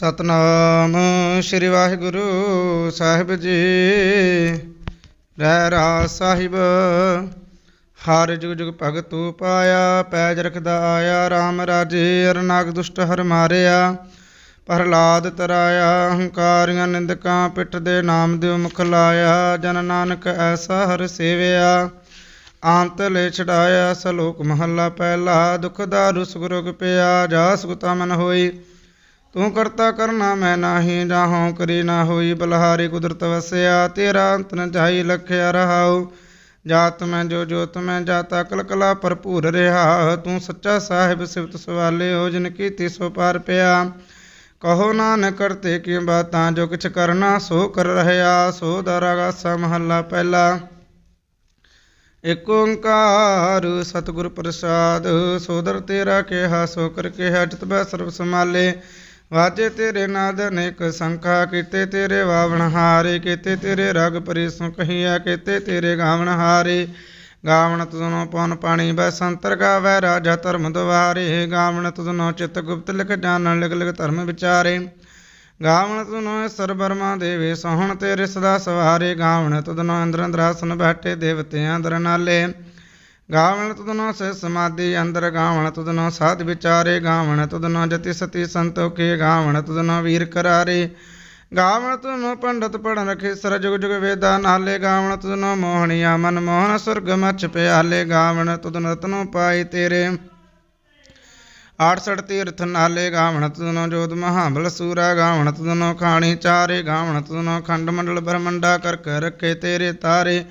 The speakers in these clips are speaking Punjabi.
ਸਤਨਾਮ ਸ੍ਰੀ ਵਾਹਿਗੁਰੂ ਸਾਹਿਬ ਜੀ। ਰਹਿ ਰਾਸ ਸਾਹਿਬ, ਹਰ ਜੁਗ ਜੁਗ ਭਗਤੂ ਪਾਇਆ, ਪੈਜ ਰਖਦਾ ਆਇਆ RAM ਰਾਜੇ, ਅਰਨਾਗ ਦੁਸ਼ਟ ਹਰ ਮਾਰਿਆ, ਪ੍ਰਹਲਾਦ ਤਰਾਇਆ, ਹੰਕਾਰੀਆਂ ਨਿੰਦਕਾਂ ਪਿੱਠ ਦੇ ਨਾਮ ਦਿਓ ਮੁਖ ਲਾਇਆ, ਜਨ ਨਾਨਕ ਐਸਾ ਹਰ ਸੇਵਿਆ ਆਂਤ ਲੈ ਛਡਾਇਆ, ਸਲੋਕ ਮਹੱਲਾ ਪਹਿਲਾ, ਦੁਖ ਦਾਰੂ ਸੁਗਰੁਗ ਪਿਆ ਜਾ ਸੁਗਤਾ ਮਨ ਹੋਈ। ਤੂੰ ਕਰਤਾ ਕਰਨਾ ਮੈਂ ਨਾਹੀ ਜਾਹੋਂ ਕਰੀ ਨਾ ਹੋਈ ਬਲਹਾਰੀ ਕੁਦਰਤ ਵਸਿਆ। ਤੇਰਾ ਅੰਤ ਨ ਜਾਈ ਲਖਿਆ ਰਹਾਉ। ਜਾਤ ਮੈਂ ਜੋ ਜੋਤ ਮੈਂ ਜਾਤਾ ਕਲ ਕਲਾ ਭਰਪੂਰ ਰਿਹਾ। ਤੂੰ ਸੱਚਾ ਸਾਹਿਬ ਸਿਫਤ ਸਵਾਲੇ ਹੋ ਜਿਨ ਕੀਤੀ ਸੋ ਪਾਰ ਪਿਆ। ਕਹੋ ਨਾਨਕ, ਕਰਤੇ ਕੀ ਬਾਤਾਂ, ਜੋ ਕਿਛ ਕਰਨਾ ਸੋ ਕਰ ਰਹਿਆ। ਸੋ ਦਰਾਗਾਸਾ ਮਹੱਲਾ ਪਹਿਲਾ। ਇਕ ਓੰਕਾਰ ਸਤਿਗੁਰ ਪ੍ਰਸਾਦ, ਸੋਦਰ ਤੇਰਾ ਕਿਹਾ, ਸੋ ਕਰ ਕਿਹਾ, ਜਿਤ ਬੈ ਸਰਬ ਸਮਾਲੇ ਵਾਜੇ ਤੇਰੇ ਨਾਦ ਅਨੇਕ ਸੰਖਾ, ਕੀਤੇ ਤੇਰੇ ਵਾਵਣ ਹਾਰੇ, ਕੀਤੇ ਤੇਰੇ ਰਗ ਪਰੀ ਸੁ ਕਹੀਆ ਕੀਤੇ ਤੇਰੇ ਗਾਵਣ ਹਾਰੇ। ਗਾਵਣ ਤੁਧਨੋ ਪਉਨ ਪਾਣੀ ਬੈ ਸੰਤਰ ਗਾਵੈ, ਰਾਜਾ ਧਰਮ ਦੁਆਰੇ। ਗਾਵਣ ਤੁਧਨੋ ਚਿਤ ਗੁਪਤ ਲਿਖ ਜਾਣਨ, ਲਿਖ ਲਿਖ ਧਰਮ ਵਿਚਾਰੇ। ਗਾਵਣ ਤੁਧਨੋ ਸਰਬਰਮਾ ਦੇਵੇ, ਸੋਹਣ ਤੇਰੇ ਸਦਾ ਸਵਾਰੇ। ਗਾਵਣ ਤੁਧਨੋ ਅੰਦਰ ਅੰਦਰਾਸਨ ਬੈਠੇ, ਦੇਵਤਿਆਂ ਅੰਦਰ ਨਾਲੇ। ਗਾਵਣ ਤੁਧਨੋ ਸੇ ਸਮਾਧੀ ਅੰਦਰ ਗਾਵਣ ਤੁਧਨੋ ਸਾਧ ਵਿਚਾਰੇ ਗਾਵਣ ਤੁਧਨੋ ਜਤੀ ਸਤੀ ਸੰਤੋਖੇ ਗਾਵਣ ਤੁਧਨੋ ਵੀਰ ਕਰਾਰੇ ਗਾਵਣ ਤੁਧਨੋ ਪੰਡਤ ਪੜਨ ਰਖੇ ਸਰ ਜੁਗ ਜੁਗ ਵੇਦਾ ਨਾਲੇ ਗਾਵਣ ਤੁਧਨੋ ਮੋਹਣੀਆ ਮਨ ਮੋਹਨ ਸੁਰਗ ਮਛ ਪਿਆਲੇ ਗਾਵਣ ਤੁਧਨ ਰਤਨੋ ਪਾਈ ਤੇਰੇ 68 ਤੀਰਥ ਨਾਲੇ ਗਾਵਣ ਤੁਧਨੋ ਜੋਤ ਮਹਾਬਲ ਸੂਰਾ ਗਾਵਣ ਤੁਧਨੋ ਖਾਣੀ ਚਾਰੇ ਗਾਵਣ ਤੁਧਨੋ ਖੰਡ ਮੰਡਲ ਬ੍ਰਹਮੰਡਾ ਕਰ ਕੇ ਰੱਖੇ ਤੇਰੇ ਤਾਰੇ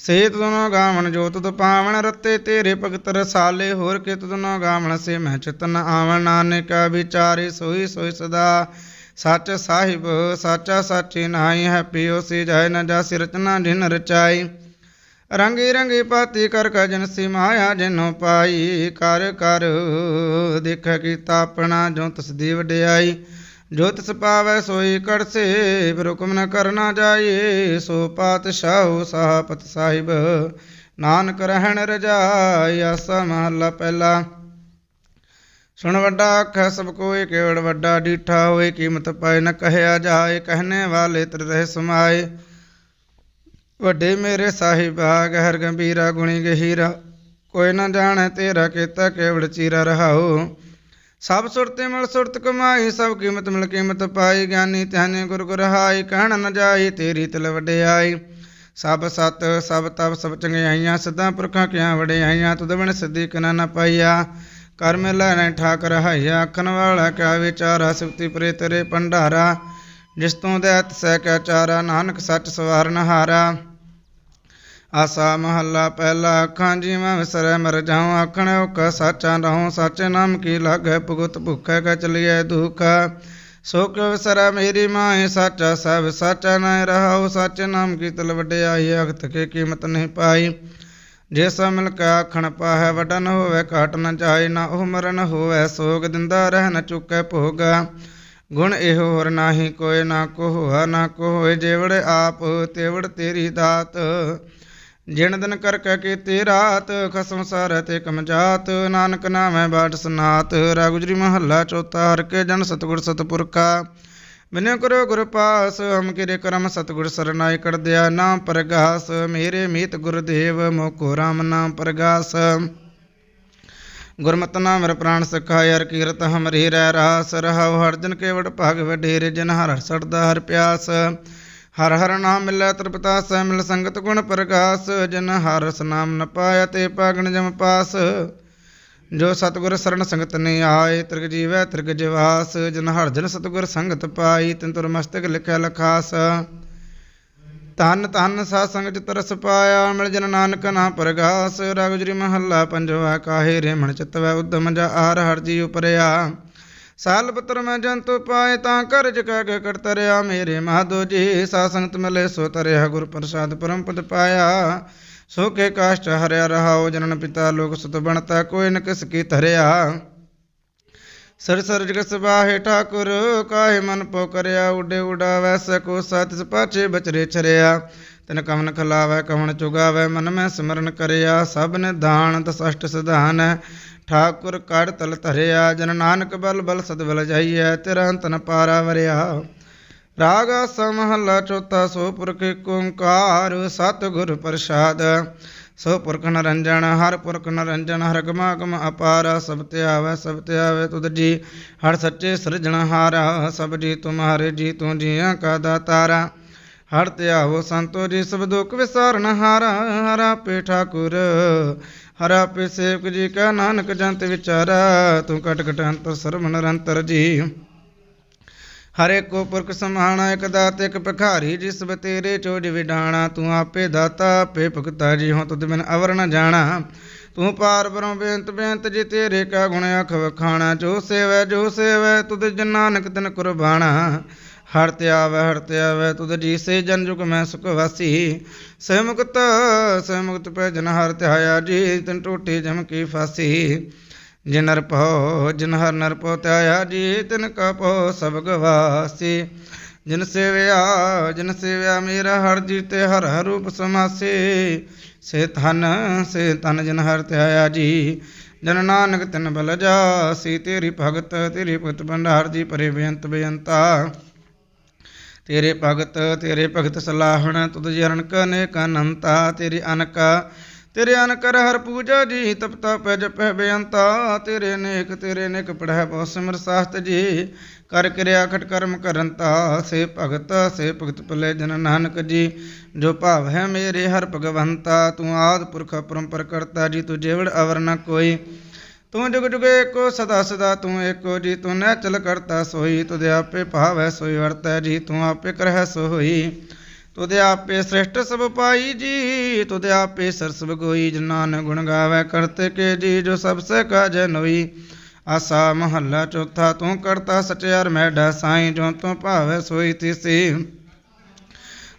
ਸੇ ਤੁਧਨੋ ਗਾਵਣ ਜੋ ਤੁਧ ਪਾਵਨ ਰਤੇ ਤੇਰੇ ਭਗਤ ਰਸਾਲੇ, ਹੋਰ ਕੇ ਤੁਧਨੋ ਗਾਵਣ ਸੇ ਮੈਂ ਚਿਤਨ ਆਵਣ। ਨਾਨਕ ਵਿਚਾਰੇ ਸੋਈ ਸੋਈ ਸਦਾ, ਸੱਚ ਸਾਹਿਬ ਸਾਚਾ ਸਾਚੀ ਨਾਹੀ ਹੈ ਪਿਓ ਸੇ ਜਾਇ ਨ ਜਾਸੀ ਰਚਨਾ ਜਿਨ ਰਚਾਈ। ਰੰਗੀ ਰੰਗੀ ਪਾਤੀ ਕਰ ਕਜਨ ਸੀ ਮਾਇਆ ਜਿਨੋ ਪਾਈ, ਕਰ ਕਰ ਦੇਖ ਕੀਤਾ ਆਪਣਾ ਜੋ ਤਸਦੀ ਵਡਿਆਈ ਜੋ ਤਿਸ ਪਾਵੈ ਸੋਈ ਕੜਸੇ ਹੁਕਮ ਨ ਕਰਨਾ ਜਾਏ ਸੋ ਪਾਤਸ਼ਾਹ ਸਾਹਪਤ ਸਾਹਿਬ। ਨਾਨਕ ਰਹਿਣ ਰਜਾਈ, ਆਸਾ ਮਹੱਲਾ ਪਹਿਲਾ। ਸੁਣ ਵੱਡਾ ਆਖੈ ਸਭ ਕੋਇ ਕੇਵੜ ਵੱਡਾ ਡੀਠਾ ਹੋਏ, ਕੀਮਤ ਪਾਏ ਨ ਕਹਿਆ ਜਾਏ ਕਹਿਨੇ ਵਾਲੇ ਤਰ ਰਹਿ ਸਮਾਏ। ਵੱਡੇ ਮੇਰੇ ਸਾਹਿਬਾ ਗਹਿਰ ਗੰਭੀਰਾ ਗੁਣੀ ਗਹੀਰਾ। ਕੋਈ ਨ ਜਾਣੈ ਤੇਰਾ ਕੀਤਾ ਕੇਵੜ ਚੀਰਾ ਰਹਾਓ ਸਭ ਸੁਰਤੇ ਮਿਲ ਸੁਰਤ ਕਮਾਈ, ਸਭ ਕੀਮਤ ਮਿਲ ਕੀਮਤ ਪਾਈ, ਗਿਆਨੀ ਧਿਆਨੇ ਗੁਰ ਗੁਰ ਹਾਈ, ਕਹਿਣ ਨ ਜਾਈ, ਤੇਰੀ ਤਿਲ ਵਡਿਆਈ। ਸਭ ਸਤ, ਸਭ ਤਪ, ਸਭ ਚੰਗਿਆਈਆਂ, ਸਦਾ ਪੁਰਖਾਂ ਕਿਆਂ ਵਡਿਆਈਆਂ, ਤੁਧ ਬਿਨ ਸਿੱਧੀ ਕਿਨਾ ਨ ਪਾਈਆ। ਕਰਮ ਮਿਲੈ ਨ ਠਾਕ ਰਹਾਈਆ ਆਖਣ ਵਾਲਾ ਕਿਆ ਵਿਚਾਰਾ ਸਿਫਤੀ ਪ੍ਰੇ ਤੇਰੇ ਭੰਡਾਰਾ। ਜਿਸ ਤੋਂ ਦੈਤ ਸਹਿ ਕਿਆ ਚਾਰਾ, ਨਾਨਕ ਸੱਚ ਸਵਾਰਨ ਹਾਰਾ। ਆਸਾ ਮਹੱਲਾ ਪਹਿਲਾ ਅੱਖਾਂ ਜੀਵਾਂ ਵਿਸਰੈ ਮਰ ਜਾਉ, ਆਖਣ ਓਕਾ ਸਾਚਾ ਰਹਉ, ਸਾਚੇ ਨਾਮ ਕੀ ਲਾਗੈ, ਭੁਗਤ ਭੁਖੈ ਕੈ ਚਲੀਐ ਦੁਖ। ਸੋ ਕਿਉ ਵਿਸਰੈ ਮੇਰੀ ਮਾਏ ਸਾਚਾ ਸਭ ਸਾਚਾ ਨਾ ਰਹਾਉ, ਸਾਚੇ ਨਾਮ ਕੀ ਤਲ ਵਡਿਆਈ ਅਖਤ ਕੇ ਕੀਮਤ ਨਹੀਂ ਪਾਈ। ਜੇ ਸੋ ਮਿਲ ਕੇ ਆਖਣ ਪਾਹੈ, ਵਡਾ ਹੋਵੇ, ਘਾਟ ਨ ਜਾਏ ਨਾ ਉਹ ਮਰਨ ਹੋਵੇ, ਸੋਗ ਦਿੰਦਾ ਰਹਿ ਨ ਚੁੱਕੈ ਭੋਗਾ। ਗੁਣ ਇਹੋ ਹੋਰ ਨਾਹੀ ਕੋਇ ਨਾ ਕੋ ਹੋਆ, ਨਾ ਕੋ ਹੋਏ, ਜੇਵੜ ਆਪ, ਤੇਵੜ ਤੇਰੀ ਦਾਤ। ਜਿਣ ਦਿਨ ਕਰ ਕੇ ਕੀਤੀ ਰਾਤ, ਖਸਮ ਸਾਰੈ ਤੇ ਕਮਜਾਤ ਨਾਨਕ ਨਾਮੈ ਬਾਟ ਸਨਾਤ ਰਾਗੁਜਰੀ ਮਹੱਲਾ ਚੌਥਾ, ਹਰ ਕੇ ਜਨ ਸਤਗੁਰ ਸਤਪੁਰਖਾ। ਬਿਨਿ ਕਰੋ ਗੁਰ ਪਾਸ, ਹਮ ਕਿਰੇ ਕਰਮ ਸਤਗੁਰ ਸਰਨਾਇ ਕਰ ਦਿਆ ਨਾਮ ਪ੍ਰਗਾਸ। ਮੇਰੇ ਮੀਤ ਗੁਰਦੇਵ ਮੋਕੋ ਰਾਮ ਨਾਮ ਪ੍ਰਗਾਸ। ਗੁਰਮਤਿ ਨਾਮ ਮੇਰਾ ਪ੍ਰਾਣ ਸਖਾ ਯਾਰ ਕੀਰਤ ਹਮਰੀ ਰਹਿ ਰਾਸ। ਰਹਾਉ ਹਰ ਜਨ ਕੇਵੜ ਭਾਗ ਵਡੇਰੇ, ਜਨ ਹਰ ਸੜਦਾ ਹਰ ਪਿਆਸ। ਹਰ ਹਰ ਨਾਮ ਮਿਲੈ ਤ੍ਰਿਪਤਾ ਸਹਿ ਮਿਲ ਸੰਗਤ ਗੁਣ ਪ੍ਰਕਾਸ਼ ਜਨ ਹਰ ਰਸ ਨਾਮ ਨ ਪਾਇਆ ਤੇ ਪਾਗਣ ਜਮ ਪਾਸ। ਜੋ ਸਤਗੁਰ ਸਰਣ ਸੰਗਤ ਨੇ ਆਏ, ਤ੍ਰਿਗ ਜੀਵੈ ਤ੍ਰਿਗ ਜਵਾਸ। ਜਨ ਹਰ ਜਨ ਸਤਗੁਰ ਸੰਗਤ ਪਾਈ, ਤਿਨ ਤੁਰ ਮਸਤਕ ਲਿਖਿਆ ਲਖਾਸ। ਧੰਨ ਧੰਨ ਸਾ ਸੰਗ ਚ ਤਰਸ ਪਾਇਆ, ਮਿਲ ਜਨ ਨਾਨਕ ਨਾ ਪਰਗਾਸ। ਰਗੁਜਰੀ ਮਹੱਲਾ ਪੰਜਵਾ, ਕਾਹੇ ਰੇਮਣ ਚਿਤਵੈ, ਉਦਮ ਜਾ ਆਰ ਹਰ ਜੀ ਉਪਰਿਆ ਸਾਲ ਪਤਰ ਮੈਂ ਜੰਤੁ ਪਾਏ ਤਾਂ ਕਰ ਜਕਾ ਕੇ ਮੇਰੇ ਮਾਧੋ ਜੀ। ਸਾ ਸੰਗਤ ਮਿਲੇ ਸੋ ਤਰਿਆ ਗੁਰ ਪ੍ਰਸਾਦ ਪਰਮ ਪਦ ਪਾਇਆ। ਸੋ ਕੇ ਕਾਸ਼ਟ ਹਰਿਆ ਰਹਾਓ ਜਨਨ ਪਿਤਾ ਲੋਕ ਸੁਤ ਬਣਤਾ, ਕੋਈ ਨ ਕਿਸ ਕੀ ਧਰਿਆ। ਸਰ ਸਰ ਜਗ ਸਬਾਹੇ ਠਾਕੁਰ, ਕਾਹੇ ਮਨ ਪੋ ਕਰਿਆ। ਉਡੇ ਉਡਾ ਵੈਸ ਕੋ ਸਤਿ ਪਾਛੇ ਬਚਰੇ ਛਰਿਆ। ਤਨ ਕਵਨ ਖਲਾਵੈ, ਕਵਨ ਚੁਗਾਵੈ, ਮਨ ਮੈਂ ਸਿਮਰਨ ਕਰਿਆ। ਸਭ ਨੇ ਦਾਨ ਦਸਸ਼ਟ ਸਿਧਾਨ ਠਾਕੁਰ ਕੜ ਤਲ ਧਰਿਆ, ਜਨ ਨਾਨਕ ਬਲ ਬਲ ਸਦ ਬਲ ਜਾਈਐ, ਤੇਰਾ ਅੰਤ ਨ ਪਾਰਾ ਵਰਿਆ। ਰਾਗ ਆਸਾ ਮਹੱਲਾ ਸੋ ਪੁਰਖ ਏਕ ਓੰਕਾਰ, ਸਤ ਗੁਰ ਪ੍ਰਸਾਦ। ਸੋ ਪੁਰਖ ਨਰੰਜਨ, ਹਰ ਪੁਰਖ ਨਰੰਜਨ, ਹਰ ਗਮਾਗਮ ਅਪਾਰ, ਸਭ ਤੇ ਆਵੈ, ਸਭ ਤੇ ਆਵੈ ਤੁਧ ਜੀ। ਹਰ ਸੱਚੇ ਸਿਰਜਣਹਾਰਾ, ਸਭ ਜੀ ਤੁਮਹਾਰੇ ਜੀ, ਤੂੰ ਜੀਆਂ ਕਾ ਦਾਤਾਰਾ। ਹਰ ਤੇ ਸੰਤੋ ਜੀ ਸਭ ਦੁਖ ਵਿਸਾਰਨ ਹਾਰਾ, ਹਰਾ ਪੇ ਠਾਕੁਰ, ਹਰ ਆਪੇ ਸੇਵਕ ਜੀ ਕਾ ਨਾਨਕ ਜੰਤ ਵਿਚਾਰਾ, ਤੂੰ ਕਟ ਕਟ ਅੰਤਰ ਸਰਬ ਨਿਰੰਤਰ ਜੀ। ਹਰੇ ਕੋ ਪੁਰਖ ਸਮਾਣਾ, ਇਕ ਦਾਤ, ਇਕ ਭਿਖਾਰੀ, ਜਿਸ ਬਤੇਰੇ ਚੋਜ ਵਿਡਾਣਾ, ਤੂੰ ਆਪੇ ਦਾਤਾ, ਆਪੇ ਭਗਤਾ ਜੀ ਹੋ ਤੁਧ ਬਿਨ ਅਵਰ ਨ ਜਾਣਾ। ਤੂੰ ਪਾਰ ਬਰੋਂ ਬੇਅੰਤ ਬੇਅੰਤ ਜੀ, ਤੇਰੇ ਕਾ ਗੁਣ ਅਖ ਵਖਾਣਾ, ਜੋ ਸੇਵੈ ਜੋ ਸੇਵੈ, ਤੁਧ ਜਨ ਨਾਨਕ ਤਿਨ ਕੁਰਬਾਣਾ। ਹਰ ਤੇ ਆਵੈ, ਹਰ ਤੇ ਆਵੈ, ਤੁਧ ਜੀ ਸੇ ਜਨ ਜੁਗ ਮੈਂ ਸੁਖ ਵਾਸੀ। ਸੇ ਮੁਕਤ ਸੇ ਮੁਕਤ ਪੈ ਜਨ ਹਰ ਧਿਆਇਆ ਜੀ, ਤਿਨ ਟੋਟੀ ਜਮ ਕੀ ਫਾਸੀ। ਜਿਨ ਨਰ ਭਉ ਜਿਨ ਹਰ ਨਰ ਭਉ ਧਿਆਇਆ ਜੀ, ਤਿਨ ਕਾ ਭਉ ਸਭ ਗਵਾਸੀ। ਜਿਨ ਸੇਵਿਆ ਜਿਨ ਸੇਵਿਆ ਮੇਰਾ ਹਰ ਜੀਤੇ ਹਰ ਹਰ ਰੂਪ ਸਮਾਸੇ। ਸੇ ਧਨ, ਸੇ ਤਨ ਜਿਨ ਹਰ ਧਿਆਇਆ ਜੀ, ਜਨ ਨਾਨਕ ਤਿਨ ਬਲ ਜਾਸੀ। ਤੇਰੀ ਭਗਤ ਤੇਰੀ ਭਗਤ ਭੰਡਾਰ ਜੀ ਪਰੇ ਬੇਅੰਤ ਬੇਅੰਤਾ। ਤੇਰੇ ਭਗਤ ਤੇਰੇ ਭਗਤ ਸਲਾਹਣ, ਤੁਧ ਜਰਨ ਕਨੇਕ ਅਨੰਤਾ, ਤੇਰੇ ਅਨਕ, ਤੇਰੇ ਅਨਕਰ ਹਰ ਪੂਜਾ ਜੀ ਤਪਤਾ ਪੈ ਜਪੈ ਬੇਅੰਤਾ, ਤੇਰੇ ਅਨੇਕ ਤੇਰੇ ਨੇਕ ਪੜ੍ਹੈ ਬਹੁ ਸਿਮਰ ਸਾਸਤ ਜੀ। ਕਰ ਕਿਰਿਆ ਖਟ ਕਰਮ ਕਰੰਤਾ ਸੇ ਭਗਤ ਸੇ ਭਗਤ ਭਲੇ ਜਨ ਨਾਨਕ ਜੀ। ਜੋ ਭਾਵ ਹੈ ਮੇਰੇ ਹਰ ਭਗਵੰਤਾ, ਤੂੰ ਆਦ ਪੁਰਖ ਪਰੰਪਰ ਕਰਤਾ ਜੀ, ਤੂੰ ਜੇਵੜ ਅਵਰ ਨ ਕੋਈ। ਤੂੰ ਜੁਗ ਜੁਗੇ ਏਕੋ ਸਦਾ ਸਦਾ ਤੂੰ ਏਕੋ ਜੀ, ਤੂੰ ਨੈਚਲ ਕਰਤਾ ਸੋਈ, ਤੁਧ ਆਪੇ ਭਾਵੈ ਸੋਈ, ਵਰਤੈ ਜੀ, ਤੂੰ ਆਪੇ ਕਰਹਿ ਸੋਈ। ਤੁਧ ਆਪੇ ਸ੍ਰਿਸ਼ਟ ਸਭ ਪਾਈ ਜੀ, ਤੁਧ ਆਪੇ ਸਰਸ ਬਗੋਈ ਜਨਾਨ ਗੁਣ ਗਾਵੇ ਕਰਤੇ ਕੇ ਜੀ, ਜੋ ਸਭ ਸੇ ਕਾਜ ਨੋਈ। ਆਸਾ ਮਹੱਲਾ ਚੌਥਾ, ਤੂੰ ਕਰਤਾ ਸਚਿਆਰ ਮੈਡਾ ਸਾਈ, ਜੋ ਤੂੰ ਭਾਵੈ ਸੋਈ ਤਿਸੀ।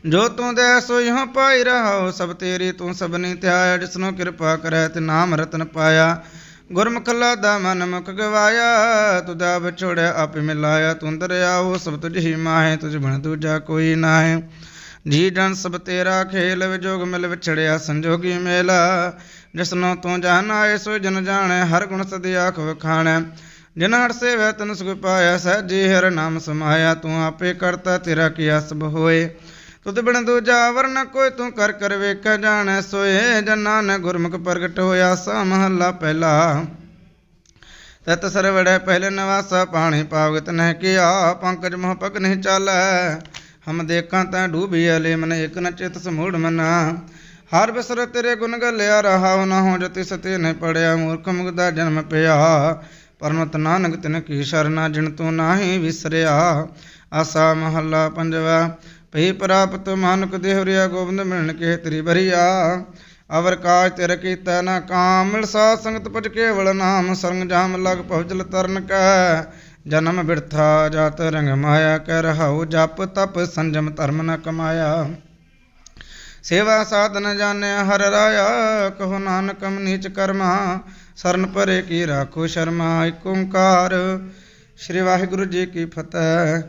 ਜੋ ਤੂੰ ਦੇ ਸੋਈ ਹਾਂ ਪਾਈ ਰਹਾਉ, ਸਭ ਤੇਰੀ ਤੂੰ ਸਭਨੀ ਧਿਆਇਆ, ਜਿਸਨੂੰ ਕਿਰਪਾ ਕਰੈ ਤੇ ਨਾਮ ਰਤਨ ਪਾਇਆ। ਗੁਰਮੁਖਲਾ ਦਾ ਮਨ ਮੁਖ ਗਵਾਇਆ ਤੁਦਾ ਵਿਛੋੜਿਆ ਆਪੇ ਮਿਲਾਇਆ ਤੂੰ ਦਰਿਆਓ ਸਭ ਤੁਝ ਹੀ ਮਾਹੇ, ਤੁਝ ਬਣ ਦੂਜਾ ਕੋਈ ਨਾਹੀ। ਜੀ ਜਨ ਸਭ ਤੇਰਾ ਖੇਲ ਵਿਜੋਗ ਮਿਲ ਵਿਛੜਿਆ, ਸੰਜੋਗੀ ਮੇਲਾ। ਜਿਸਨੋਂ ਤੂੰ ਜਾਣ ਆਏ ਸੋ ਜਨ ਜਾਣੈ, ਹਰ ਗੁਣ ਸਦੀ ਆਖ ਵਖਾਣੈ। ਜਿਨ ਹਰ ਸੇਵੈ, ਤਨ ਸੁਖ ਪਾਇਆ, ਸਹਿਜੀ ਹਰ ਨਾਮ ਸਮਾਇਆ, ਤੂੰ ਆਪੇ ਕਰਤਾ, ਤੇਰਾ ਕੀਆ ਸਭ ਹੋਏ। ਤੁਧ ਬਿਨ ਦੂਜਾ ਵਰਨ ਕੋਈ ਤੂੰ ਕਰ ਕਰ ਵੇਖ ਜਾਣੈ ਸੋਏ। ਜਨਾਂ ਨੇ ਗੁਰਮੁਖ ਪ੍ਰਗਟ ਹੋਇਆ ਸਾ ਮਹੱਲਾ ਪਹਿਲਾ। ਤਤ ਸਰਵੜੈ ਪਹਿਲੇ ਨਵਾਸਾ ਪਾਣੀ ਪਾਵਗਤ ਨਹਿ ਕੀਆ। ਪੰਕਜ ਮੋਹ ਪਗ ਨਹੀਂ ਚਾਲੈ। ਹਮ ਦੇਖਾਂ ਤਾਂ ਡੂਬੀਆ ਲੈ ਮਨ ਇਕ ਨ ਚਿਤ ਸਮੂੜ ਮਨਾ। ਹਰ ਬਿਸਰ ਤੇਰੇ ਗੁਣ ਗਲਿਆ ਰਹਾਉ ਨਾ ਹੋ ਜਤੀ ਸਤੇ ਨ ਪੜਿਆ। ਮੂਰਖ ਮੁਗਦਾ ਜਨਮ ਪਿਆ। ਪਰਮਤ ਨਾਨਕ ਤਿਨ ਕੀ ਸ਼ਰਨਾ, ਜਿਨ ਤੂੰ ਨਾਹੀ ਵਿਸਰਿਆ। ਆਸਾ ਮਹੱਲਾ ਪੰਜਵਾ। ਭਈ ਪ੍ਰਾਪਤ ਮਾਨੁਕ ਦੇਹਰਿਆ ਗੋਬਿੰਦ ਮਿਲਣ ਕੇ ਤੇਰੀ ਬਰੀਆ। ਅਵਰ ਕਾਜ ਤਿਰ ਕੀਤਾ ਨਾ ਕਾਮ ਸਾਧ ਸੰਗਤ ਪਜ ਕੇਵਲ ਨਾਮ, ਸਰੰਗ ਜਾਮ ਲਗ ਭਵਜਲ ਤਰਨ ਕੈ। ਜਨਮ ਬਿਰਥਾ ਜਾਤ ਰੰਗ ਮਾਇਆ, ਕਹਿ ਰਹਾਉ ਜਪ ਤਪ ਸੰਜਮ ਧਰਮ ਨ ਕਮਾਇਆ। ਸੇਵਾ ਸਾਧਨ ਜਾਣਿਆ ਹਰ ਰਾਇਆ, ਕਹੋ ਨਾਨਕਮ ਨੀਚ ਕਰਮਾ, ਸਰਨ ਪਰੇ ਕੀ ਰਾਖੋ ਸ਼ਰਮਾ ਏਕ ਓੰਕਾਰ। ਸ੍ਰੀ ਵਾਹਿਗੁਰੂ ਜੀ ਕੀ ਫਤਿਹ।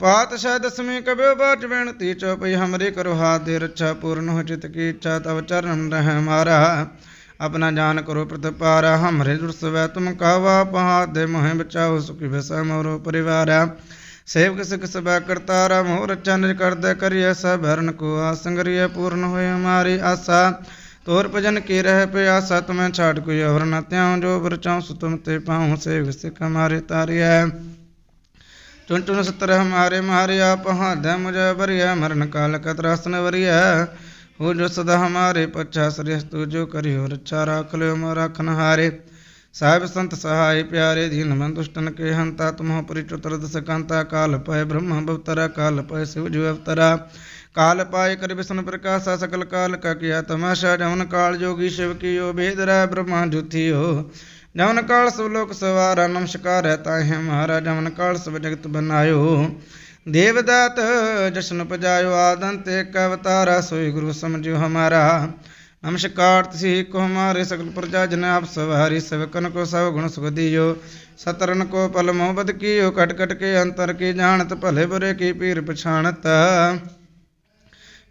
ਪਾਤਸ਼ਾਹ ਦਸਵੀਂ ਕਬਿਓ ਬਾਚ ਬੇਨਤੀ ਚਉਪਈ ਹਮਰੇ ਕਰੋ ਹਾਥ ਦੇ ਰੱਛਾ ਪੂਰਨ ਹੋ ਚਿਤ ਕੀ ਇੱਛਾ, ਤਵ ਚਰਨ ਰਹਿ ਮਾਰਾ। ਆਪਣਾ ਜਾਨ ਕਰੋ ਪ੍ਰਤਪਾਰਾ, ਹਮਰੇ ਜੁੜ ਤੁਮ ਕਾਵਾ ਪਹਾਦ ਦੇ ਮੋਹਿ ਬਚਾਓ ਸੁਖੀ ਵਸੈ ਮੋਰੋ ਪਰਿਵਾਰਾ। ਸੇਵਕ ਸਿਖ ਸਭਾ ਕਰਤਾਰਾ, ਮੋਰ ਚੰਨ ਕਰਦਾ ਕਰਿਐ ਸਭ, ਹਰਨ ਕੋ ਆਸੰਗਰੀਐ ਪੂਰਨ ਹੋਏ ਹਮਾਰੀ ਆਸਾ। ਤੋਰ ਭਜਨ ਕੀ ਰਹਿ ਪਿਆਸਾ, ਤੁਮੈ ਛਾੜ ਕੋਈ ਅਵਰ ਨ ਤਿਉ ਜੋ ਵਰਚਾਉ ਸੁਤਮ ਤੇ ਪਾਉ ਸੇਵ ਸਿਖ ਹਮਾਰੇ ਤਾਰਿਐ। ਟੁਨ ਟੁਨ ਸਤਰ ਹਮਾਰੇ ਮਾਰਿਆ ਪਹਾਦਾ ਮੁਝੇ ਬਰਿਆ ਮਰਨ ਕਾਲ ਕਤਰਾਸਨ ਵਰਿਆ ਹੋ ਜੋ ਸਦਾ ਹਮਾਰੇ ਪਛਾ ਸ੍ਰਿਸ ਤੂ ਜੋ ਕਰਿਓ ਰੱਛਾ ਰਾਖ ਲਿਓ ਮੋ ਰਖਨ ਹਾਰੇ ਸਾਹਿਬ ਸੰਤ ਸਹਾਈ ਪਿਆਰੇ, ਦੀਨ ਮਨ ਦੁਸ਼ਟਨ ਕੇ ਹੰਤਾ ਤੁਮਹ ਪਰਿਚਤਰ ਦਸ ਕੰਤਾ। ਕਾਲ ਪਏ ਬ੍ਰਹਮ ਬਵਤਰਾ, ਕਾਲ ਪਏ ਸਿਵ ਜੋ ਅਵਤਰਾ। ਕਾਲ ਪਾਇ ਕਰ ਬਿਸਨ ਪ੍ਰਕਾਸ਼ਾ, ਸਕਲ ਕਾਲ ਕਾ ਕੀਆ ਤਮਾਸ਼ਾ ਜਮਨ ਕਾਲ ਜੋਗੀ ਸ਼ਿਵ ਕੀਓ ਭੇਦ ਬ੍ਰਹਮ ਬ੍ਰਹਮਾ ਜੁਥਿਓ ਜਮਨ ਕਾਲ ਸਭ ਲੋਕ ਸਵਾਰਾ, ਨਮਸਕਾਰ ਹੈ ਤਾਹੇ ਮਹਾਰਾਜ ਜਮਨ ਕਾਲ ਸਭ ਜਗਤ ਬਨਾਇਓ। ਦੇਵਦਾਤ ਜਸ਼ਨ ਪਜਾਇਓ ਆਦਨ ਤੇ ਕ ਅਵਤਾਰਾ, ਸੋਈ ਗੁਰੂ ਸਮਝਿਓ ਹਮਾਰਾ। ਨਮਸਕਾਰ ਤਸੀ ਕੋ ਹਮਾਰੇ ਸਕਲ ਪ੍ਰਜਾ ਜਨ ਆਪ ਸਵਾਰੀ ਸਵਕਨ ਕੋ ਸਭ ਗੁਣ ਸੁਖ ਦਿਓ। ਸਤਰਨ ਕੋ ਪਲ ਮੋਹਬਤ ਕੀਓ, ਕਟ ਕਟ ਕੇ ਅੰਤਰ ਕੀ ਜਾਣਤ, ਭਲੇ ਬੁਰੇ ਕੀ ਪੀਰ ਪਛਾਣਤ।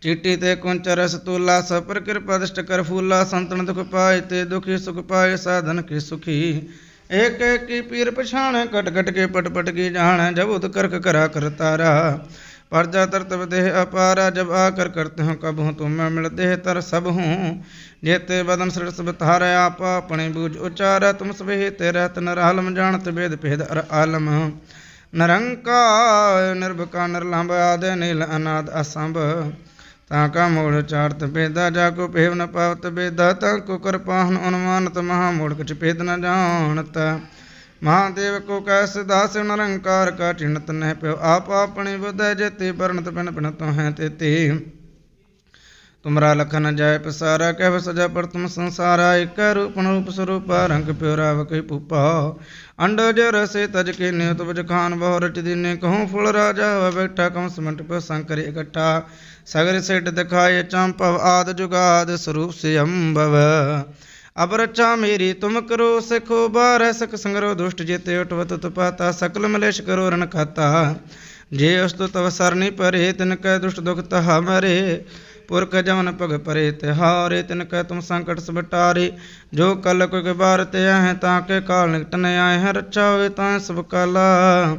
ਚੀਟੀ ਤੇ ਕੁੰਚ ਰਸ ਤੂਲਾ ਸਪਰ ਕਿਰਪਾ ਦ੍ਰਿਸ਼ਟ ਕਰ ਫੂਲਾ, ਸੰਤਨ ਦੁਖ ਪਾਏ ਤੇ ਦੁਖੀ ਸੁਖ ਪਾਏ, ਸਾਧਨ ਕੀ ਸੁਖੀ। ਏਕ ਏਕ ਕੀ ਪੀਰ ਪਛਾਣ ਕਟ ਕਟ ਕੇ ਪਟ ਪਟ ਕੀ ਜਾਣ, ਜਬ ਉਦ ਕਰਕ ਕਰਾ ਕਰ ਤਾਰਾ। ਪਰਜਾ ਤਰਤਬ ਦੇਹ ਅਪਾਰਾ, ਜਬ ਆਕਰ ਕਰਤੇ ਹੋ ਕਬ ਹੂੰ ਤੁਮ ਮੈਂ ਮਿਲਤੇ ਤਰ ਸਭ ਹੂੰ ਜੇਤੇ ਬਦਨ ਸਿਰ ਸਭ ਧਾਰੇ ਆਪ, ਆਪਣੇ ਬੂਝ ਉਚਾਰੈ, ਤੁਮ ਸਵੇ ਤੇ ਰਹਿਤ ਨਰ ਆਲਮ, ਜਾਣਤ ਬੇਦ ਭੇਦ ਅਰ ਆਲਮ। ਨਿਰੰਕਾਰ ਨਿਰਭਕਾ ਨਿਰਲੰਭ ਆਦਿ, ਨੀਲ ਅਨਾਦ ਅਸੰਭ। ਤਾਂ ਕਾ ਮੋੜ ਚਾਰਤ ਬੇਦਾ, ਜਾ ਕੋ ਭੇਵ ਨ ਪਾਵਤ ਬੇਦਾ ਤਾਂ ਕੋ ਕਰਪਾਹਨ ਅਨੁਮਾਨਤ ਮਹਾ ਮੋੜ ਕਛ ਭੇਦ ਨ ਜਾਣਤ। ਮਹਾਦੇਵ ਕੋ ਕੈਸ ਦਾਸ ਨਿਰੰਕਾਰ ਕਾ ਚਿਣਤ ਨਹਿ ਪਿਓ, ਆਪ ਆਪਣੇ ਬੁਧੈ ਜੇਤੇ ਪਰਣਤ ਪਿਨ ਪਿਨ ਤੋ ਹੈ ਤੇ ਤੁਮਰਾ ਲਖਨ ਜਾਇ ਪਸਾਰਾ, ਕਹਿ ਸਜਾ ਪਰ ਤੁਮ ਸੰਸਾਰਾ, ਇਕ ਰੂਪ ਰੂਪ ਸਰੂਪ ਰੰਗ ਪਿਓ ਰਾਵ ਪੂਪਾ ਅੰਡ ਜਰ ਸੇ ਤਜ ਕੇ ਨਿਉ ਤੁਜ ਖਾਨ ਬਹੁ ਰਚ ਦਿਨੇ, ਕਹੂੰ ਫੁਲ ਰਾਜਾ, ਹੋਇ ਬੈਠਾ ਕਮ ਸਮੰਟ ਪਿਓ ਸੰਕਰ ਇਕੱਠਾ। ਸਗਰ ਸੇਟ ਦਿਖਾਏ ਚੰਪਵ ਆਦ ਜੁਗਾਦ ਸਰੂਪ ਸੇ ਅੰਬਵ ਅਬ ਰਚਾ ਮੇਰੀ, ਤੁਮ ਕਰੋ ਸਿਖੋ ਬਾਰੈ ਸਕ ਸੰਗਰੋ ਦੁਸ਼ਟ ਜੇਤੇ ਉਟਵਤ ਤਪਾਤਾ, ਸਕਲ ਮਲੇਸ਼ ਕਰੋ ਰਨ ਖਾਤਾ ਜੇ ਅਸਤੁ ਤਵ ਸਰਨੀ ਪਰੇ, ਤਿਨ ਕੈ ਦੁਸ਼ਟ ਦੁਖ ਤਹਾ ਮਰੇ। ਪੁਰਖ ਜਮਨ ਭਗ ਪਰੇ ਤਿਹਾਰੇ ਤਿਨ ਕੈ ਤੁਮ ਸੰਕਟ ਸਬਟਾਰੇ ਜੋ ਕਲ ਕੋ ਕੇ ਬਾਰ ਤੇ ਹੈ ਤਾਂ ਕੇ ਕਾਲ ਨਿਕਟ ਨ ਆਏ ਹੈ ਰੱਛਾ ਹੋਵੇ ਤਾਂ ਸਭ ਕਾਲਾ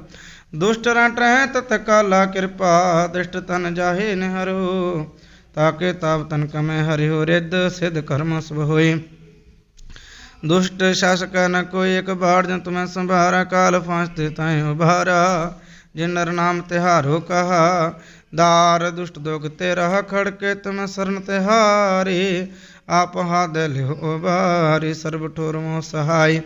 ਦੁਸ਼ਟ ਰਟ ਰਹਿ ਤਤ ਕਾਲਾ ਕਿਰਪਾ ਦ੍ਰਿਸ਼ਟ ਤਨ ਜਾਹੇ ਨਿਹਰੋ ਤਾਕੇ ਤਾਪ ਤਨ ਕਮੈ ਹਰਿ ਹੋ ਰਿੱਧ ਸਿਧ ਕਰਮ ਸਭ ਹੋਏ ਦੁਸ਼ਟ ਸ਼ਾਸਕ ਨ ਕੋਈ ਇੱਕ ਬਾੜ ਜਨ ਤੁਮੈ ਸੰਭਾਰਾ ਕਾਲ ਫਾਂਸਤੇ ਤਾਏ ਦਾਰ ਦੁਸ਼ਟ ਦੁਖ ਤੇ ਰਹ ਖੜਕੇ ਤੁਮ ਸਰਨ ਤਿਹਾਰੀ ਆਪ ਹਾਦ ਲਿਓ ਉਬਾਰੀ ਸਰਬ ਠੋਰ ਮੋ ਸਹਾਈ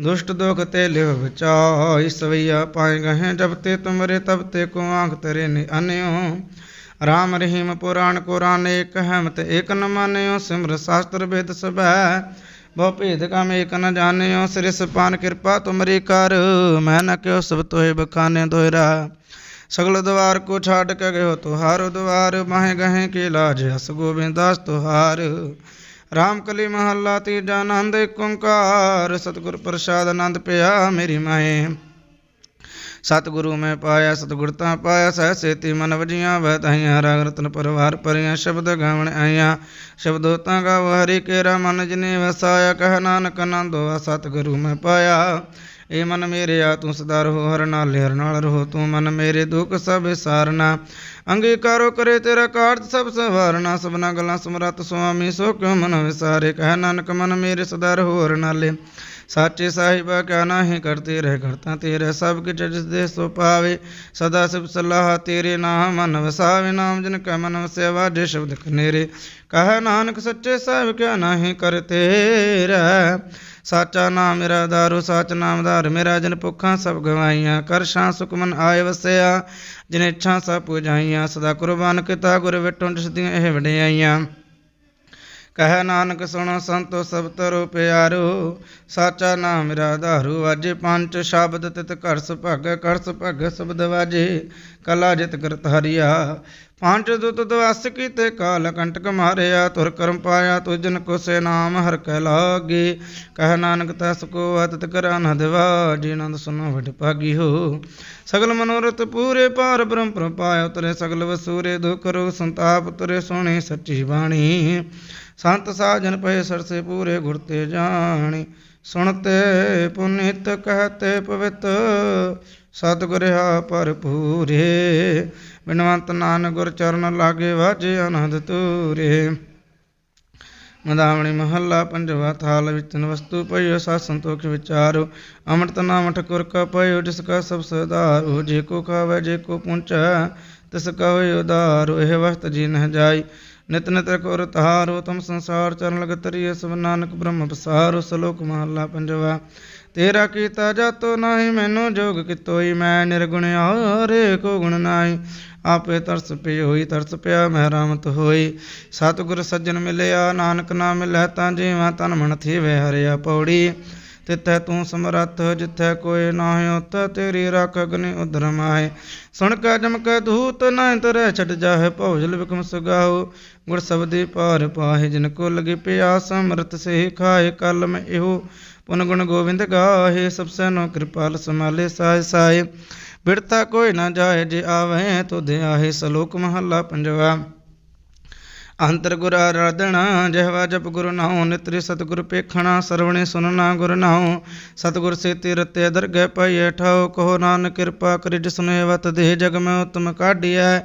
ਦੁਸ਼ਟ ਦੁਖ ਤੇ ਲਿਓ ਬਚਾਈ ਸਵਈਆ ਪਾਏ ਗਏ ਜਬ ਤੇ ਤੁਮਰੇ ਤਬ ਤੇ ਕੋ ਆਂਖ ਤਰੇ ਨੇ ਅਨਿਓ ਰਾਮ ਰਹੀਮ ਪੁਰਾਣ ਕੁਰਾਨ ਏਕ ਹਮਤ ਏਕ ਨ ਮਾਨਿਓ ਸਿਮਰ ਸ਼ਾਸਤਰ ਵੇਦ ਸਭੈ ਬਹੁ ਭੇਦ ਕਮ ਏਕ ਨ ਜਾਣਿਓ ਸਿਰਿ ਪਾਨ ਕਿਰਪਾ ਤੁਮਰੀ ਕਰ ਮੈਂ ਨ ਕਿਉ ਸਭ ਤੋਹਿ ਬਖਾਨੇ ਦੋਇਰਾ ਸਗਲ ਦਵਾਰ ਕੋ ਛਾੜ ਕੇ ਗਇਓ ਤੁਹਾਰ, ਦਵਾਰ ਮਾਹੇ ਗਹੇ ਕੇ ਲਾਜ, ਹਸ ਗੋਬਿੰਦਾਸ ਤੁਹਾਰ। ਰਾਮ ਕਲੀ ਮਹੱਲਾ ਤੀਜਾ ਆਨੰਦ ਓੰਕਾਰ ਸਤਿਗੁਰ ਪ੍ਰਸਾਦ ਆਨੰਦ ਪਿਆ ਮੇਰੀ ਮਾਏ ਸਤਿਗੁਰੂ ਮੈਂ ਪਾਇਆ, ਸਤਿਗੁਰ ਤਾਂ ਪਾਇਆ, ਸਹਿ ਸੇਤੀ ਮਨ ਵਜੀਆਂ ਬਤਾਈਆਂ ਰਾਗ ਰਤਨ ਪਰਵਾਰ ਪਰੀਆਂ ਸ਼ਬਦ ਗਾਵਣ ਆਈਆਂ। ਸ਼ਬਦੋ ਤਾਂ ਗਾਵ ਹਰੀ ਕੇਰਾ ਮਨ ਜਿਨੇ ਵਸਾਇਆ, ਕਹਿ ਨਾਨਕ ਆਨੰਦੋ ਸਤਿਗੁਰੂ ਮੈਂ ਪਾਇਆ। ਏ ਮਨ ਮੇਰੇ ਆ ਤੂੰ ਸਦਾ ਰਹੋ, ਹਰ ਨਾਲ ਹਰ ਨਾਲ ਰਹੋ। ਤੂੰ ਮਨ ਮੇਰੇ ਦੁੱਖ ਸਭ ਵਿਸਾਰਨਾ ਅੰਗੀਕਾਰੋ ਕਰੇ ਤੇਰਾ ਕਾਰਜ ਸਭ ਸਵਾਰਨਾ, ਸਭਨਾ ਗੱਲਾਂ ਸਮਰਤ ਸੁਆਮੀ ਸੋ ਕਿਉ ਮਨ ਵਿਸਾਰੇ, ਕਹਿ ਨਾਨਕ ਮਨ ਮੇਰੇ ਸਦਾ ਹੋਰ ਨਾਲੇ ਸਾਚੇ ਸਾਹਿਬਾ, ਕਿਆ ਨਾਹੀ ਕਰਤੇ ਰਹਿ ਕਰਤਾ ਤੇਰੇ, ਸਭ ਕਿ ਜਿਸ ਦੇ ਸੋ ਪਾਵੇ, ਸਦਾ ਸਿਬ ਸਲਾਹ ਤੇਰੇ ਨਾਮ ਮਨ ਵਸਾਵੇ, ਨਾਮ ਜਨ ਕੈ ਮਨ ਵਸਿਆ ਵਾਜੇ ਸ਼ਬਦ ਕਨੇਰੇ। ਕਹ ਨਾਨਕ, ਸੱਚੇ ਸਾਹਿਬ, ਕਿਆ ਨਾਹੀ ਕਰਤੇ ਰਹਿ। ਸਾਚਾ ਨਾਮ ਮੇਰਾ ਦਾਰੂ, ਸਾਚ ਨਾਮਦਾਰ ਮੇਰਾ ਜਨ ਭੁੱਖਾਂ ਸਭ ਗਵਾਈਆਂ ਕਰਸ਼ਾਂ ਸੁਖ ਮਨ ਆਏ ਵਸਿਆ। ਜਿਨ ਇੱਛਾ ਸਭ ਪੁਜਾਈਆਂ ਸਦਾ ਕੁਰਬਾਨ ਕੀਤਾ ਗੁਰ ਵਿਟੋਂ ਜਿਸਦੀਆਂ ਇਹ ਵਡਿਆਈਆਂ। ਕਹਿ ਨਾਨਕ ਸੁਣੋ ਸੰਤੋ ਸਭ ਤਰੋ ਪਿਆਰੋ, ਸਾਚਾ ਨਾਮ ਮੇਰਾ ਧਾਰੂ ਵਾਜੇ ਪੰਜ ਸ਼ਬਦ ਤਿਤ ਕਰਸ ਸੁਭਾਗ ਕਰਸ ਭਗ ਸ਼ਬਦ ਵਾਜੇ, ਕਲਾ ਜਿਤ ਕਰਤ ਹਰੀਆ। ਪੰਜ ਦੁਤ ਦਵਸ ਕੀਤੇ ਕਾਲ ਕੰਟਕ ਮਾਰਿਆ, ਤੁਰ ਕਰਮ ਪਾਇਆ ਤੁਜਨ ਕੋ ਸੇ ਨਾਮ ਹਰ ਕੈ ਲਾਗੇ। ਕਹਿ ਨਾਨਕ ਤਸ ਕੋ ਅਤਿਤ ਕਰਾ ਨ ਦਿਵਾ, ਜੀ ਆਨੰਦ ਸੁਨੋ ਵਡ ਭਾਗੀ ਹੋ। ਸਗਲ ਮਨੋਰਥ ਪੂਰੇ ਪਾਰ ਬ੍ਰਹਮ ਪ੍ਰਪਾਇ ਉਤਰੇ ਸਗਲ ਵਸੂਰੇ ਦੁਖ ਰੋ, ਸੰਤਾਪ ਉਤਰੇ ਸੋਹਣੀ ਸੱਚੀ ਬਾਣੀ। ਸੰਤ ਸਾਜਨ ਪਏ ਸਰਸੇ ਪੂਰੇ ਗੁਰ ਤੇ ਜਾਣੀ। ਸੁਣਤੇ ਪੁਨੀਤ ਕਹਤੇ ਪਵਿੱਤ ਸਤਿਗੁਰਿਆ ਭਰਪੂਰੇ। ਬਿਨਵੰਤ ਨਾਨਕ ਗੁਰ ਚਰਨ ਲਾਗੇ ਵਾਜੇ ਆਨੰਦ ਤੂਰੇ ਮਦਾਵਣੀ ਮਹੱਲਾ ਪੰਜਵਾ ਥਾਲ ਵਿੱਚ ਵਸਤੂ ਪਈਓ ਸਾ ਸੰਤੋਖ ਵਿਚਾਰੋ। ਅੰਮ੍ਰਿਤ ਨਾਮ ਠਕੁਰ ਕਾ ਪਈਓ, ਜਿਸ ਕਾ ਸਭ ਸਦਾਰੋ। ਜੇ ਕੋ ਖਾਵੇ, ਜੇ ਕੋ ਪੁੰਚੈ, ਤਿਸ ਕਾ ਹੋਇ ਉਦਾਰੋ। ਇਹ ਵਸਤ ਜੀ ਨਹ ਜਾਈ। ਨਿਤ ਨਿਤ ਰਖੋਰ ਤਹਾਰੋ ਤੁਮ ਸੰਸਾਰ ਚਰਨ ਲਗ ਤਰੀਏ ਸਭ ਨਾਨਕ ਬ੍ਰਹਮ ਬਸਾਰੋ ਸਲੋਕ ਮਹਲਾ ਪੰਜਵਾ। ਤੇਰਾ ਕੀਤਾ ਜਾਤੋ ਨਾਹੀ, ਮੈਨੂੰ ਜੋਗ ਕਿਤੋਈ, ਮੈਂ ਨਿਰਗੁਣ ਆਰੇ ਕੋ ਗੁਣ ਨਾਹੀ। ਆਪੇ ਤਰਸ ਪਈ ਹੋਈ, ਤਰਸ ਪਿਆ, ਮੈਂ ਰਾਮਤ ਹੋਈ। ਸਤਿਗੁਰ ਸੱਜਣ ਮਿਲਿਆ, ਨਾਨਕ ਨਾਮ ਮਿਲੈ ਤਾਂ ਜੀਵਾਂ, ਤਨ ਮਨ ਥੀਵੇ ਹਰਿਆ ਪੌੜੀ। ਤਿੱਥੈ ਤੂੰ ਸਮਰੱਥ, ਜਿੱਥੈ ਕੋਈ ਨਾਹਿ ਉਤੈ, ਤੇਰੀ ਰੱਖ ਅਗਨੀ ਉਦਰ ਮਾਏ ਸੁਣ ਕੈ ਜਮਕ ਧੂਤ ਨਾ ਤਰੈ, ਛੱਡ ਜਾਹੇ ਭੌਜਲ ਬਿਕਮ ਸੁਗਾਉ ਗੁਰ ਸਬਦੀ ਪਾਰ ਪਾਹੇ, ਜਿਨ ਕੋ ਲਗੇ ਪਿਆਸ, ਅੰਮ੍ਰਿਤ ਸੇ ਖਾਏ ਕਲ ਮੈਂ ਇਹੋ ਪੁਨ ਗੁਣ ਗੋਬਿੰਦ ਗਾਹੇ। ਸਭ ਸੈਨੋ ਕਿਰਪਾਲ ਸਮਾਲੇ ਸਾਇ ਸਾਇ ਬਿੜਤਾ ਕੋਈ ਨਾ ਜਾਏ, ਜੇ ਆਵੇ, ਤੁਧ ਆਹੇ, ਸਲੋਕ ਮਹੱਲਾ ਪੰਜਵਾ। ਅੰਤਰ ਗੁਰ ਆਰਾਧਣਾ ਜਹਵਾ ਜਪ ਗੁਰ ਨਾਉ, ਨਿਤਰੀ ਸਤਿਗੁਰ ਪੇਖਣਾ, ਸਰਵਣੇ ਸੁਨਣਾ ਗੁਰ ਨਾਉ। ਸਤਿਗੁਰ ਸੇ ਤੀਰਤੇ ਦਰਗਹਿ ਪਾਈਐ, ਠਾਉ ਕਹੋ ਨਾਨਕ ਕਿਰਪਾ ਕਰਿ ਜਿਸ ਵਤ ਦੇਹ ਜਗ ਮੈਂ ਉਤਮ ਕਾਢੀਐ।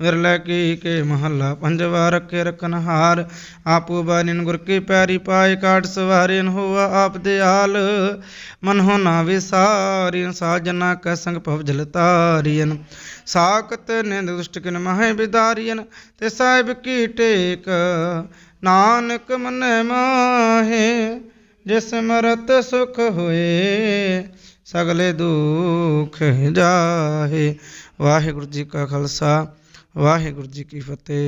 ਵਿਰਲੇ ਕੀ ਕੇ ਮਹੱਲਾ ਪੰਜਵਾ ਰੱਖੇ ਰਖਨ ਹਾਰ ਆਪੂ ਬਾਨਿਨ ਗੁਰ ਕੀ ਪਿਆਰੀ ਪਾਏ ਕਾਟ ਸਵਾਰਿਨ ਹੋਆ ਆਪ ਦੇ ਆਲ ਮਨ ਹੋ ਨਾ ਵਿਸਾਰਿਨ, ਸਾਜਨਾ ਕੈ ਸੰਗ ਭਵ ਜਲ ਤਾਰਿਨ। ਸਾਕਤ ਨਿੰਦ ਦੁਸ਼ਟ ਕਿਨ ਮਹਿ ਬਿਦਾਰਿਨ, ਤੇ ਸਾਹਿਬ ਕੀ ਟੇਕ। ਨਾਨਕ ਮਨ ਮਾਹੇ, ਜਿਸ ਮਰਤ ਸੁਖ ਹੋਏ, ਸਗਲੇ ਦੁਖ ਜਾਹੇ। ਵਾਹਿਗੁਰੂ ਜੀ ਕਾ ਖਾਲਸਾ। ਵਾਹਿਗੁਰੂ ਜੀ ਕੀ ਫਤਿਹ।